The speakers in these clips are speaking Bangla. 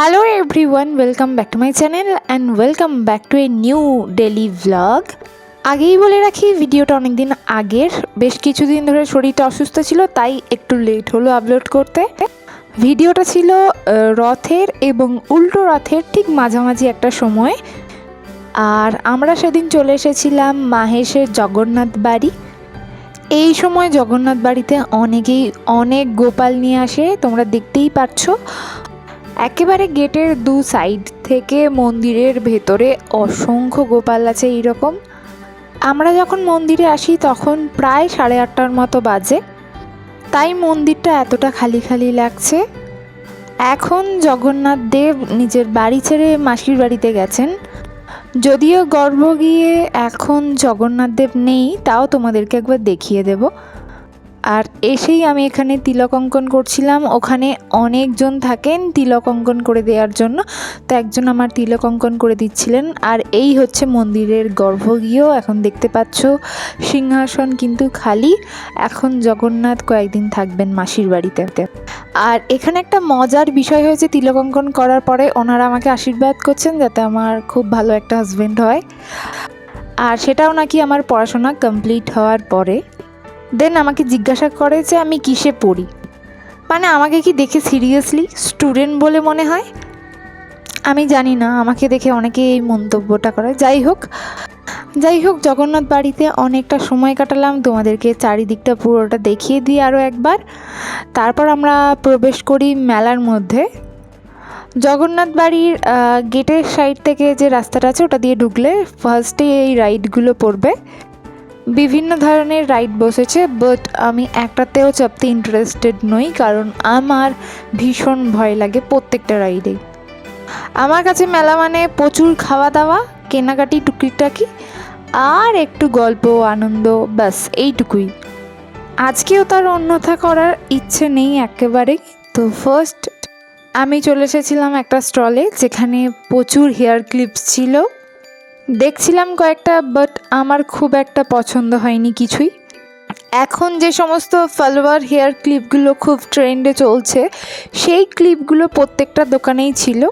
Hello everyone welcome back to my channel and welcome back to a new daily vlog আগেই বলে রাখি, ভিডিওটা অনেক দিন আগের। বেশ কিছুদিন ধরে শরীরটা অসুস্থ ছিল, তাই একটু লেট হলো আপলোড করতে। ভিডিওটা ছিল রথের এবং উল্টো রথের ঠিক মাঝামাঝি একটা সময়। আর আমরা সেদিন চলে এসেছিলাম মাহেশের জগন্নাথ বাড়ি। এই সময় জগন্নাথ বাড়িতে অনেকেই অনেক গোপাল নিয়ে আসে, তোমরা দেখতেই পাচ্ছ একেবারে গেটের দু সাইড থেকে মন্দিরের ভেতরে অসংখ্য গোপাল আছে এইরকম। আমরা যখন মন্দিরে আসি তখন প্রায় সাড়ে আটটার মতো বাজে। তাই মন্দিরটা এতটা খালি খালি লাগছে। এখন জগন্নাথ দেব নিজের বাড়ি ছেড়ে মাসির বাড়িতে গেছেন। যদিও গর্ভ গিয়ে এখন জগন্নাথ দেব নেই, তাও তোমাদেরকে একবার দেখিয়ে দেব। আর এসেই আমি এখানে তিলক অঙ্কন করছিলাম। ওখানে অনেকজন থাকেন তিলক অঙ্কন করে দেওয়ার জন্য। তো একজন আমার তিলক অঙ্কন করে দিচ্ছিলেন। আর এই হচ্ছে মন্দিরের গর্ভগৃহ। এখন দেখতে পাচ্ছ, সিংহাসন কিন্তু খালি। এখন জগন্নাথ কয়েকদিন থাকবেন মাসির বাড়িতে। আর এখানে একটা মজার বিষয় হয়েছে তিলক অঙ্কন করার পরে। ওনারা আমাকে আশীর্বাদ করছেন যাতে আমার খুব ভালো একটা হাজব্যান্ড হয়। আর সেটাও নাকি আমার পড়াশোনা কমপ্লিট হওয়ার পরে। দেন আমাকে জিজ্ঞাসা করে যে আমি কিসে পড়ি। মানে আমাকে কি দেখে সিরিয়াসলি স্টুডেন্ট বলে মনে হয়? আমি জানি না, আমাকে দেখে অনেকে এই মন্তব্যটা করে। যাই হোক যাই হোক, জগন্নাথ বাড়িতে অনেকটা সময় কাটালাম। তোমাদেরকে চারিদিকটা পুরোটা দেখিয়ে দিই আরও একবার। তারপর আমরা প্রবেশ করি মেলার মধ্যে। জগন্নাথ বাড়ির গেটের সাইড থেকে যে রাস্তাটা আছে, ওটা দিয়ে ঢুকলে ফার্স্টে এই রাইডগুলো পড়বে। বিভিন্ন ধরনের রাইড বসেছে বাট আমি একটাতেও চাপতে ইন্টারেস্টেড নই, কারণ আমার ভীষণ ভয় লাগে প্রত্যেকটা রাইডেই আমার কাছে মেলা মানে প্রচুর খাওয়া দাওয়া কেনাকাটি টুকিটাকি, আর একটু গল্প আনন্দ, ব্যাস, এইটুকুই। আজকেও তার অন্যথা করার ইচ্ছে নেই একেবারেই তো ফার্স্ট আমি চলে এসেছিলাম একটা স্টলে, যেখানে প্রচুর হেয়ার ক্লিপস ছিল। দেখছিলাম কয়েকটা বাট আমার খুব একটা পছন্দ হয়নি কিছুই। এখন যে সমস্ত ফলোয়ার হেয়ার ক্লিপগুলো খুব ট্রেন্ডে চলছে, সেই ক্লিপগুলো প্রত্যেকটা দোকানেই ছিল।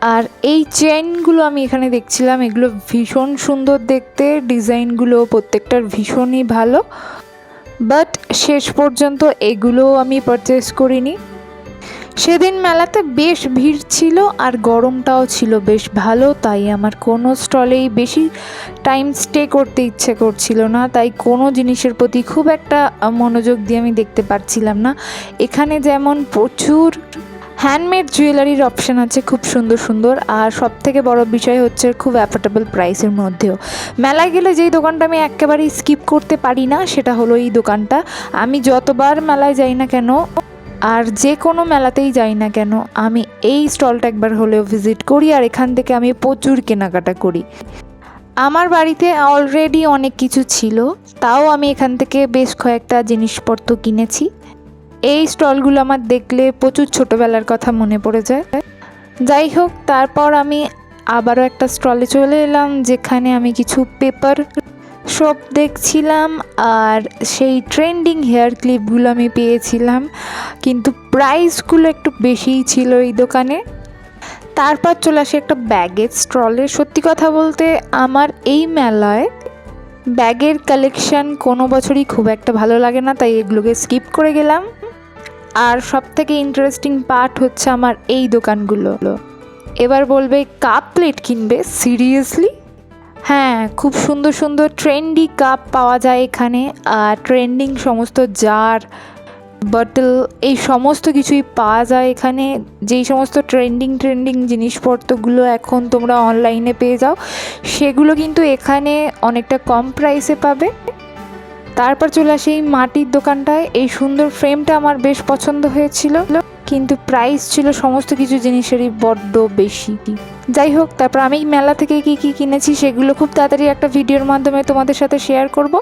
আর এই চেনগুলো আমি এখানে দেখছিলাম, এগুলো ভীষণ সুন্দর দেখতে ডিজাইনগুলো প্রত্যেকটার ভীষণই ভালো। বাট শেষ পর্যন্ত এগুলোও আমি পারচেস করিনি। সেদিন মেলাতে বেশ ভিড় ছিল আর গরমটাও ছিল বেশ ভালো, তাই আমার কোনো স্টলেই বেশি টাইম স্টে করতে ইচ্ছে করছিল না, তাই কোনো জিনিসের প্রতি খুব একটা মনোযোগ দিয়ে আমি দেখতে পারছিলাম না। এখানে যেমন প্রচুর হ্যান্ডমেড জুয়েলারির অপশান আছে খুব সুন্দর সুন্দর, আর সব থেকে বড় বিষয় হচ্ছে খুব অ্যাফোর্ডেবল প্রাইসের মধ্যেও। মেলায় গেলে যেই দোকানটা আমি একেবারেই স্কিপ করতে পারি না, সেটা হলো এই দোকানটা। আমি যতবার মেলায় যাই না কেন আর যে কোনো মেলাতেই যাই না কেন, আমি এই স্টলটা একবার হলেও ভিজিট করি আর এখান থেকে আমি প্রচুর কেনাকাটা করি। আমার বাড়িতে অলরেডি অনেক কিছু ছিল, তাও আমি এখান থেকে বেশ কয়েকটা জিনিসপত্র কিনেছি। এই স্টলগুলো আমার দেখলে প্রচুর ছোটোবেলার কথা মনে পড়ে যায়। যাই হোক, তারপর আমি আবারও একটা স্টলে চলে এলাম, যেখানে আমি কিছু পেপার সব দেখছিলাম আর সেই ট্রেন্ডিং হেয়ার ক্লিপগুলো আমি পেয়েছিলাম। কিন্তু প্রাইসগুলো একটু বেশিই ছিল এই দোকানে। তারপর চলে আসে একটা ব্যাগের স্ট্রলে সত্যি কথা বলতে আমার এই মেলায় ব্যাগের কালেকশন কোনো বছরই খুব একটা ভালো লাগে না, তাই এগুলোকে স্কিপ করে গেলাম। আর সব থেকে ইন্টারেস্টিং পার্ট হচ্ছে আমার এই দোকানগুলো। এবার বলবে কাপ প্লেট কিনবে? সিরিয়াসলি হ্যাঁ খুব সুন্দর সুন্দর ট্রেন্ডি কাপ পাওয়া যায় এখানে, আর ট্রেন্ডিং সমস্ত জার বটল এই সমস্ত কিছুই পাওয়া যায় এখানে। যেই সমস্ত ট্রেন্ডিং ট্রেন্ডিং জিনিসপত্রগুলো এখন তোমরা অনলাইনে পেয়ে যাও, সেগুলো কিন্তু এখানে অনেকটা কম প্রাইসে পাবে। তারপর চলে আসে এই মাটির দোকানটায়। এই সুন্দর ফ্রেমটা আমার বেশ পছন্দ হয়েছিল। কিন্তু প্রাইস ছিল সমস্ত কিছু জিনিসেরই বড্ড বেশি। যাই হোক, তারপর আমি মেলা থেকে কি কি কিনেছি সেগুলো খুব তাড়াতাড়ি একটা ভিডিওর মাধ্যমে তোমাদের সাথে শেয়ার করব।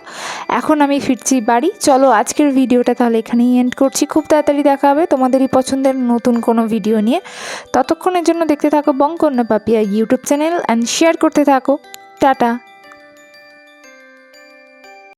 এখন আমি ফিরছি বাড়ি। চলো, আজকের ভিডিওটা তাহলে এখানেই এন্ড করছি। খুব তাড়াতাড়ি দেখা হবে তোমাদেরই পছন্দের নতুন কোনো ভিডিও নিয়ে। ততক্ষণের জন্য দেখতে থাকো বঙ্কন্য Papiya YouTube channel and share করতে থাকো। টাটা।